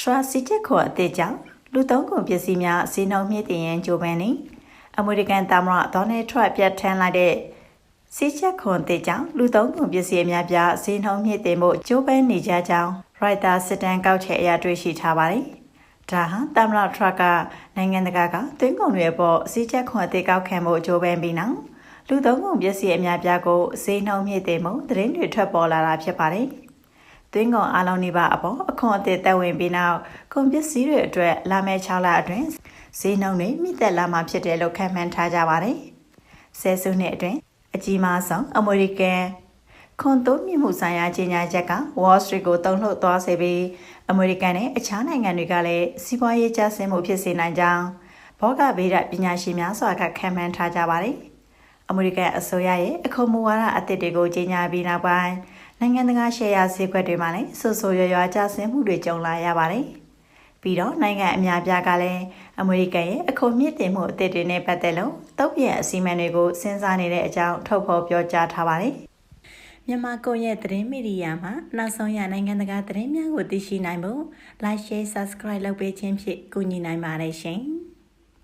Trust စီတက်ခေါ်အသစ်ကြောင့်လူသုံးကုန်ပစ္စည်းများဈေးနှုန်းမြင့်တင်ရန်ကြိုးပမ်းနေအမေရိကန်သမ္မတဒေါ်နယ်ထရန့်ပြတ်ထန်းလိုက်တဲ့စီချက်ခွန်တဲ့ကြောင့်လူသုံးကုန်ပစ္စည်းအများပြားဈေးနှုန်းမြင့်တင်မှုကြိုးပမ်းနေကြကြောင်း Reuters စစ်တမ်းကောက်ချက်အရတွေ့ရှိထားပါတယ်။ဒါဟာသမ္မတထရန့်ကနိုင်ငံတကာကသွင်းကုန်တွေအပေါ်စီချက်ခွန်အသစ်ကောက်ခံမှုကြိုးပမ်းပြီးနောက်လူသုံးကုန်ပစ္စည်းအများပြားကိုဈေးနှုန်းမြင့်တင်မှုသတင်းတွေထွက်ပေါ်လာတာဖြစ်ပါတယ်။ သွင်းကုန်အလုံးနေပါအပေါ်အခွန်အသစ်တက်ဝင်ပြီးနောက်ကုန်ပစ္စည်းတွေအတွက်လာမယ့်6လအတွင်းဈေးနှုန်းတွေမြင့်တက်လာမှာဖြစ်တယ်လို့ခန့်မှန်းထားကြပါတယ်။ဆယ်စုနှစ်အတွင်းအကြီးမားဆုံးအမေရိကန်ခွန်တိုးမြင့်မှုဆိုင်ရာကြေညာချက်က Wall Street ကိုတုံ့လှုပ်သွားစေပြီးအမေရိကန်နဲ့အခြားနိုင်ငံတွေကလည်းစီးပွားရေးကျဆင်းမှုဖြစ်စေနိုင်ကြောင်းဘောဂဗေဒပညာရှင်များစွာကခန့်မှန်းထားကြပါတယ်။အမေရိကန်အစိုးရရဲ့အခုမူဝါဒအသစ်တွေကိုကြေညာပြီးနောက်ပိုင်း နိုင်ငံတကာရှယ်ယာဈေးကွက်တွေမှာလည်းဆူဆူရွရွကျဆင်းမှုတွေကြုံလာရပါတယ်။ပြီးတော့နိုင်ငံအများပြားကလည်းအမေရိကန်ရဲ့အခုမြင့်တင်မှုအသစ်တွေနဲ့ပတ်သက်လို့တုံ့ပြန်အစီအမံတွေကိုစဉ်းစားနေတဲ့အကြောင်းထုတ်ဖော်ပြောကြားထားပါတယ်။မြန်မာကွန်ရက်သတင်းမီဒီယာမှာနောက်ဆုံးရနိုင်ငံတကာသတင်းများကိုသိရှိနိုင်ဖို့ Like Share Subscribe လုပ်ပေးခြင်းဖြင့်ကူညီနိုင်ပါတယ်ရှင်။